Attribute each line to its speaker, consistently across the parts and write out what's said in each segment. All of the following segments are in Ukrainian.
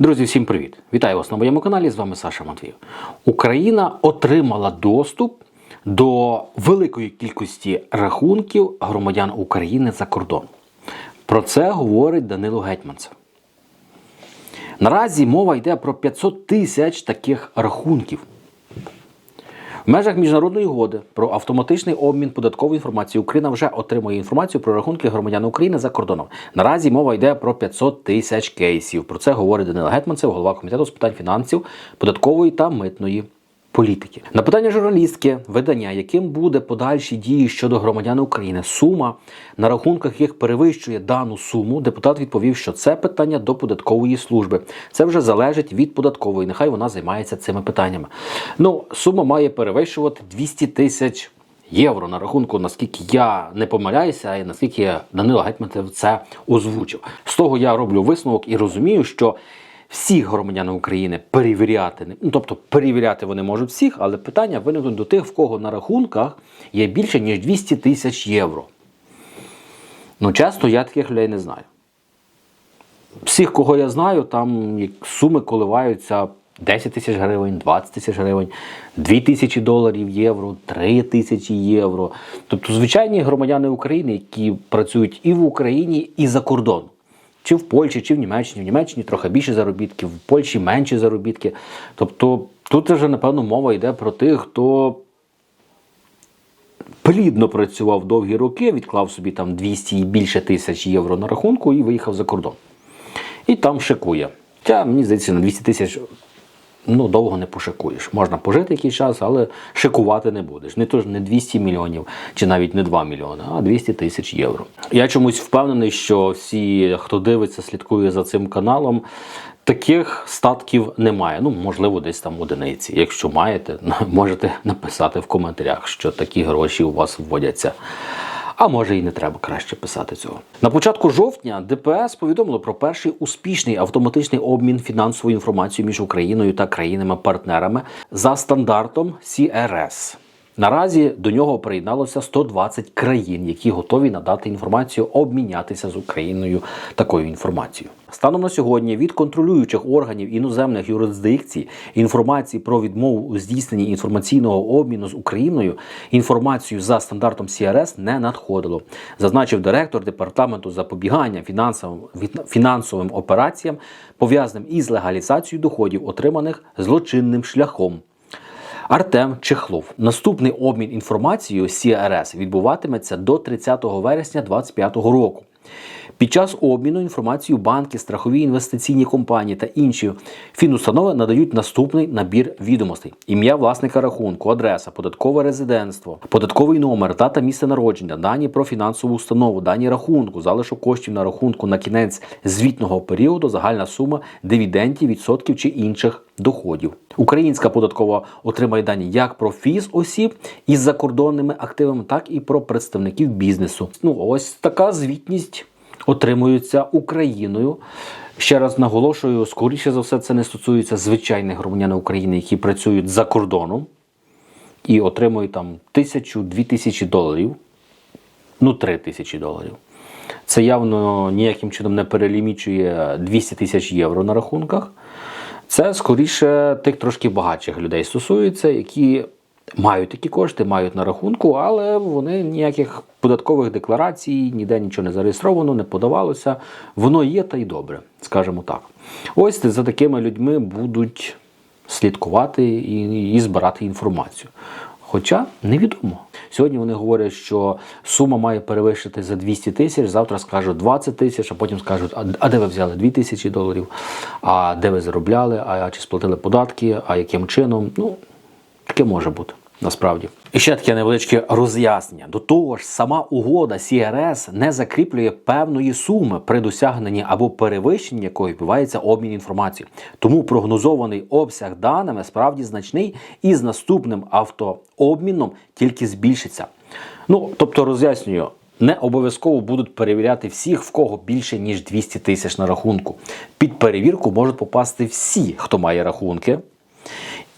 Speaker 1: Друзі, всім привіт! Вітаю вас на моєму каналі. З вами Саша Матвіїв. Україна отримала доступ до великої кількості рахунків громадян України за кордон. Про це говорить Данило Гетьманцев. Наразі мова йде про 500 тисяч таких рахунків. В межах міжнародної угоди про автоматичний обмін податкової інформації Україна вже отримує інформацію про рахунки громадян України за кордоном. Наразі мова йде про 500 тисяч кейсів. Про це говорить Данила Гетманцев, голова комітету з питань фінансів, податкової та митної політики. На питання журналістки видання, яким буде подальші дії щодо громадян України, сума на рахунках яких перевищує дану суму. Депутат відповів, що це питання до податкової служби. Це вже залежить від податкової. Нехай вона займається цими питаннями. Ну, сума має перевищувати 200 тисяч. Євро на рахунку, наскільки я не помиляюся, і наскільки Данило Гетьманцев це озвучив. З того я роблю висновок і розумію, що всіх громадян України перевіряти ну, тобто перевіряти вони можуть всіх, але питання виникнуть до тих, в кого на рахунках є більше ніж 200 тисяч євро. Ну, часто я таких людей не знаю. Всіх, кого я знаю, там суми коливаються 10 тисяч гривень, 20 тисяч гривень, 2 тисячі доларів євро, 3 тисячі євро. Тобто звичайні громадяни України, які працюють і в Україні, і за кордоном. Чи в Польщі, чи в Німеччині. В Німеччині трохи більше заробітків, в Польщі менші заробітки. Тобто тут вже, напевно, мова йде про тих, хто плідно працював довгі роки, відклав собі там 200 і більше тисяч євро на рахунку і виїхав за кордон. І там шикує. Хоча, мені здається, на 200 тисяч ну, довго не пошикуєш. Можна пожити якийсь час, але шикувати не будеш. Не то ж не 200 мільйонів чи навіть не 2 мільйони, а 200 тисяч євро. Я чомусь впевнений, що всі, хто дивиться, слідкує за цим каналом, таких статків немає. Ну, можливо, десь там одиниці. Якщо маєте, можете написати в коментарях, що такі гроші у вас вводяться. А може і не треба краще писати цього. На початку жовтня ДПС повідомило про перший успішний автоматичний обмін фінансовою інформацією між Україною та країнами-партнерами за стандартом CRS. Наразі до нього приєдналося 120 країн, які готові надати інформацію, обмінятися з Україною такою інформацією. Станом на сьогодні від контролюючих органів іноземних юрисдикцій інформації про відмову у здійсненні інформаційного обміну з Україною інформацію за стандартом CRS не надходило, зазначив директор департаменту запобігання фінансовим фінансовим операціям, пов'язаним із легалізацією доходів, отриманих злочинним шляхом. Артем Чехлов. Наступний обмін інформацією CRS відбуватиметься до 30 вересня 2025 року. Під час обміну інформацією банки, страхові інвестиційні компанії та інші фінустанови надають наступний набір відомостей: ім'я власника рахунку, адреса, податкове резидентство, податковий номер, дата місця народження, дані про фінансову установу, дані рахунку, залишок коштів на рахунку на кінець звітного періоду, загальна сума дивідендів, відсотків чи інших доходів. Українська податкова отримає дані як про фіз осіб із закордонними активами, так і про представників бізнесу. Ну ось така звітність отримуються Україною. Ще раз наголошую, скоріше за все, це не стосується звичайних громадян України, які працюють за кордоном і отримують там тисячу-дві тисячі доларів, ну три тисячі доларів. Це явно ніяким чином не перелімічує 200 тисяч євро на рахунках. Це скоріше тих трошки багатших людей стосується, які мають такі кошти, мають на рахунку, але вони ніяких податкових декларацій, ніде нічого не зареєстровано, не подавалося. Воно є та й добре, скажімо так. Ось за такими людьми будуть слідкувати і, і збирати інформацію. Хоча невідомо. Сьогодні вони говорять, що сума має перевищити за 200 тисяч, завтра скажуть 20 тисяч, а потім скажуть, а де ви взяли 2 тисячі доларів, а де ви заробляли, а чи сплатили податки, а яким чином. Ну, таке може бути. Насправді і ще таке невеличке роз'яснення. До того ж, сама угода CRS не закріплює певної суми при досягненні або перевищенні якої відбувається обмін інформацією. Тому прогнозований обсяг даними справді значний і з наступним автообміном тільки збільшиться. Ну тобто, роз'яснюю. Не обов'язково будуть перевіряти всіх, в кого більше ніж 200 тисяч на рахунку. Під перевірку можуть попасти всі, хто має рахунки.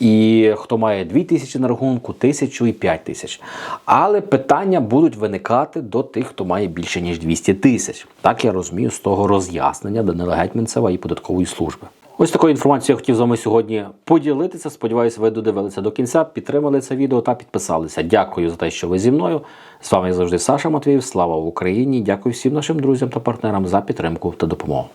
Speaker 1: І хто має 2 тисячі на рахунку, тисячу і 5 тисяч. Але питання будуть виникати до тих, хто має більше ніж 200 тисяч. Так я розумію з того роз'яснення Данила Гетьманцева і податкової служби. Ось такою інформацією я хотів з вами сьогодні поділитися. Сподіваюся, ви додивилися до кінця, підтримали це відео та підписалися. Дякую за те, що ви зі мною. З вами як завжди Саша Матвіїв. Слава Україні! Дякую всім нашим друзям та партнерам за підтримку та допомогу.